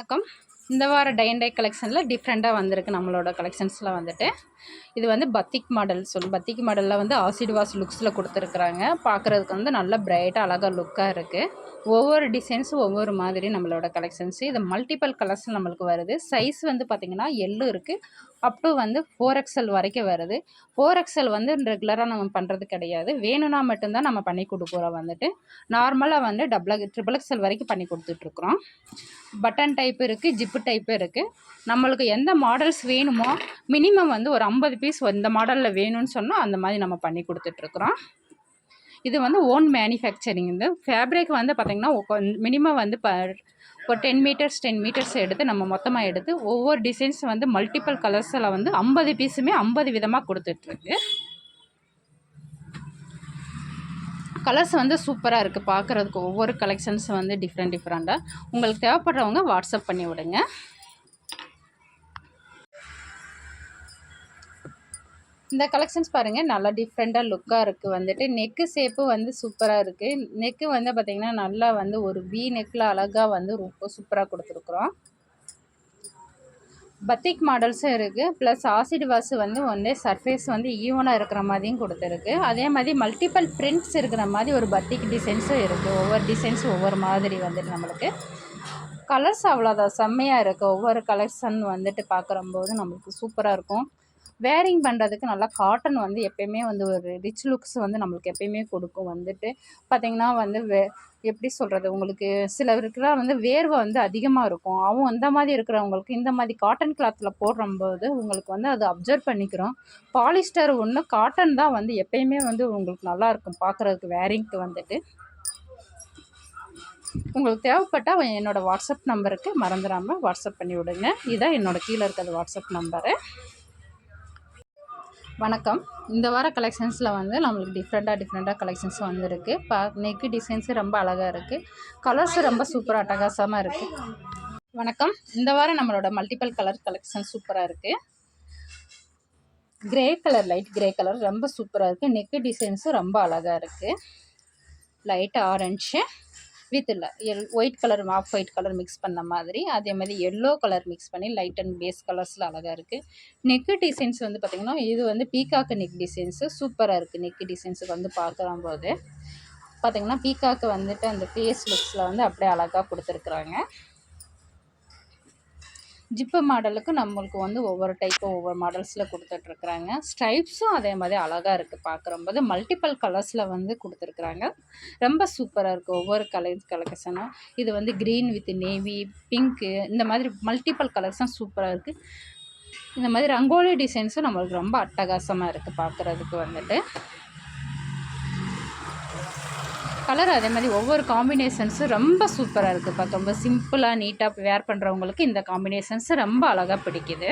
வணக்கம் இந்த வார டைண்டை கலெக்ஷனில் டிஃப்ரெண்ட்டாக வந்திருக்கு நம்மளோட கலெக்ஷன்ஸில் வந்துட்டு. இது வந்து பத்திக் மாடல் சொல் பத்திக் மாடலில் வந்து ஆசிட் வாஷ் லுக்ஸில் கொடுத்துருக்குறாங்க. பார்க்குறதுக்கு வந்து நல்ல பிரைட்டாக அழகாக லுக்காக இருக்குது ஒவ்வொரு டிசைன்ஸும் ஒவ்வொரு மாதிரி நம்மளோட கலெக்ஷன்ஸு இது மல்டிபிள் கலர்ஸ் நம்மளுக்கு வருது. சைஸ் வந்து பார்த்திங்கன்னா எல்லு இருக்குது அப் டு வந்து ஃபோர் எக்ஸல் வரைக்கும் வருது. ஃபோர் எக்ஸல் வந்து ரெகுலராக நம்ம பண்ணுறது கிடையாது. வேணும்னா மட்டும்தான் நம்ம பண்ணி கொடுக்குறோம் வந்துட்டு. நார்மலாக வந்து டபுள் ட்ரிபிள் எக்ஸல் வரைக்கும் பண்ணி கொடுத்துட்ருக்குறோம் பட்டன் டைப் இருக்குது ஜிப்பு டைப்பு இருக்குது நம்மளுக்கு எந்த மாடல்ஸ் வேணுமோ மினிமம் வந்து ஒரு ஐம்பது பீஸ் இந்த மாடலில் வேணும்னு சொன்னால் அந்த மாதிரி நம்ம பண்ணி கொடுத்துட்ருக்குறோம் இது வந்து ஓன் மேனுஃபேக்சரிங் இந்த ஃபேப்ரிக் வந்து பார்த்திங்கன்னா மினிமம் வந்து ப ஒரு டென் மீட்டர்ஸ் டென் மீட்டர்ஸ் எடுத்து நம்ம மொத்தமாக எடுத்து ஒவ்வொரு டிசைன்ஸ் வந்து மல்டிபிள் கலர்ஸில் வந்து ஐம்பது பீஸுமே ஐம்பது விதமாக கொடுத்துட்ருக்கு கலர்ஸ் வந்து சூப்பராக இருக்குது பார்க்குறதுக்கு ஒவ்வொரு கலெக்ஷன்ஸ் வந்து டிஃப்ரெண்ட் டிஃப்ரெண்ட்டாக உங்களுக்கு தேவைப்படுறவங்க வாட்ஸ்அப் பண்ணி விடுங்க. இந்த கலெக்ஷன்ஸ் பாருங்கள் நல்லா டிஃப்ரெண்ட்டாக லுக்காக இருக்குது வந்துட்டு. நெக்கு ஷேப்பு வந்து சூப்பராக இருக்குது நெக்கு வந்து பார்த்திங்கன்னா நல்லா வந்து ஒரு வி நெக்கில் அழகாக வந்து ரொம்ப சூப்பராக கொடுத்துருக்குறோம். பத்திக் மாடல்ஸும் இருக்குது ப்ளஸ் ஆசிட் வாஷ் வந்து ஒன்றே சர்ஃபேஸ் வந்து ஈவனாக இருக்கிற மாதிரியும் கொடுத்துருக்கு. அதே மாதிரி மல்டிபிள் பிரிண்ட்ஸ் இருக்கிற மாதிரி ஒரு பத்திக் டிசைன்ஸும் இருக்குது ஒவ்வொரு டிசைன்ஸும் ஒவ்வொரு மாதிரி வந்துட்டு நம்மளுக்கு. கலர்ஸ் அவ்வளோதான் செம்மையாக இருக்குது ஒவ்வொரு கலெக்ஷன் வந்துட்டு பார்க்குறம்போது நம்மளுக்கு சூப்பராக இருக்கும். வேரிங் பண்ணுறதுக்கு நல்லா காட்டன் வந்து எப்பயுமே வந்து ஒரு ரிச் லுக்ஸ் வந்து நம்மளுக்கு எப்பயுமே கொடுக்கும். வந்துட்டு பார்த்திங்கன்னா வந்து வே எப்படி சொல்கிறது உங்களுக்கு சிலருக்குலாம் வந்து வேர்வை வந்து அதிகமாக இருக்கும். அவங்க அந்த மாதிரி இருக்கிறவங்களுக்கு இந்த மாதிரி காட்டன் கிளாத்தில் போடுறம்போது உங்களுக்கு வந்து அது அப்சர்வ் பண்ணிக்கிறோம். பாலிஸ்டர் ஒன்று காட்டன் தான் வந்து எப்பயுமே வந்து உங்களுக்கு நல்லாயிருக்கும் பார்க்குறதுக்கு வேரிங்க்கு வந்துட்டு. உங்களுக்கு தேவைப்பட்டால் என்னோடய வாட்ஸ்அப் நம்பருக்கு மறந்துடாமல் வாட்ஸ்அப் பண்ணி விடுங்க. இதுதான் என்னோடய கீழே இருக்கிற வாட்ஸ்அப் நம்பரு வணக்கம். இந்த வார கலெக்ஷன்ஸில் வந்து நம்மளுக்கு டிஃப்ரெண்ட்டாக டிஃப்ரெண்ட்டாக கலெக்ஷன்ஸ் வந்துருக்கு. பா நெக்கு டிசைன்ஸு ரொம்ப அழகாக இருக்குது கலர்ஸு ரொம்ப சூப்பராக அட்டகாசமாக இருக்குது வணக்கம். இந்த வாரம் நம்மளோட மல்டிபிள் கலர் கலெக்ஷன் சூப்பராக இருக்குது grey colour light grey colour ரொம்ப சூப்பராக இருக்குது நெக்கு டிசைன்ஸும் ரொம்ப அழகாக இருக்குது light orange with L white colour off white colour mix பண்ண மாதிரி அதே மாதிரி எல்லோ கலர் மிக்ஸ் பண்ணி லைட் அண்ட் பேஸ் கலர்ஸில் அழகாக இருக்குது நெக்கு டிசைன்ஸ் வந்து பார்த்திங்கன்னா இது வந்து பீகாக்கு நெக் டிசைன்ஸு சூப்பராக இருக்குது நெக்கு டிசைன்ஸுக்கு வந்து பார்க்குற போது. பார்த்திங்கன்னா பீகாக்கு வந்துட்டு அந்த ஃபேஸ் லுக்ஸில் வந்து அப்படியே அழகாக கொடுத்துருக்குறாங்க. ஜிப்பு மாடலுக்கு நம்மளுக்கு வந்து ஒவ்வொரு டைப்பும் ஒவ்வொரு மாடல்ஸில் கொடுத்துட்ருக்குறாங்க. ஸ்ட்ரைப்ஸும் அதே மாதிரி அழகாக இருக்குது பார்க்குறம்போது மல்டிபிள் கலர்ஸில் வந்து கொடுத்துருக்குறாங்க. ரொம்ப சூப்பராக இருக்குது ஒவ்வொரு கலர் கலெக்ஷனும் இது வந்து க்ரீன் வித் நேவி பிங்க்கு இந்த மாதிரி மல்டிபிள் கலர்ஸும் சூப்பராக இருக்குது இந்த மாதிரி ரங்கோலி டிசைன்ஸும் நம்மளுக்கு ரொம்ப அட்டகாசமாக இருக்குது பார்க்குறதுக்கு வந்துட்டு. கலர் அதே மாதிரி ஒவ்வொரு காம்பினேஷன்ஸும் ரொம்ப சூப்பராக இருக்குது பார்த்தோம் ரொம்ப சிம்பிளாக நீட்டாக வேர் பண்ணுறவங்களுக்கு இந்த காம்பினேஷன்ஸ் ரொம்ப அழகாக பிடிக்குது.